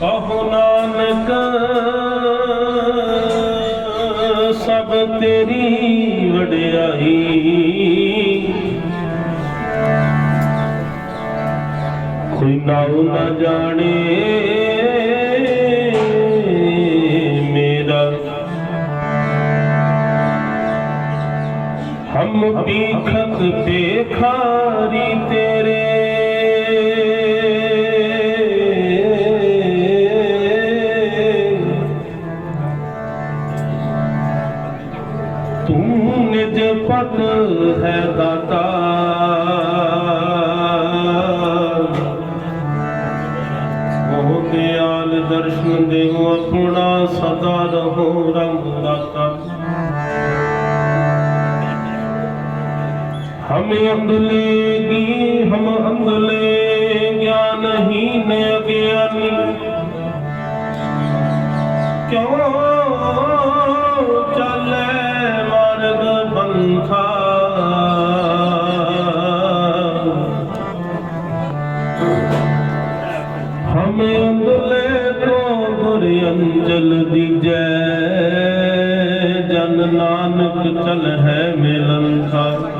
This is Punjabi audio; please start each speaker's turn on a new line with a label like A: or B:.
A: ਕਹੋ ਨਾਨਕ ਸਭ ਤੇਰੀ ਵਡਿਆਈ। ਕੋਈ ਨਾਉ ਨਾ ਜਾਣੇ ਮੇਰਾ। ਹਮ ਪੀਖਤ ਦੇਖਾ ਤੂੰ ਨਿਜ ਪਤ ਹੈ ਦਾਤਾ। ਉਹ ਦਿਆਲ ਦਰਸ਼ਨ ਦੇਹੁ ਆਪਣਾ ਸਦਾ ਰਹੋ ਰੰਗ ਦਾਤਾ ਹਮੇ ਅੰਦਲੇਗੀ ਹਮ ਅੰਦਲੇ ਗਿਆਨ ਹੀ ਨੇ ਅਗਿਆਨੀ। ਕਿਉਂ ਹਮੇ ਅੰਦਲੇ ਤੋਂ ਗੁਰ ਅੰਜਲ ਦੀਜੈ ਜਨ ਨਾਨਕ ਚਲ ਹੈ ਮਿਲਨ ਥਾ।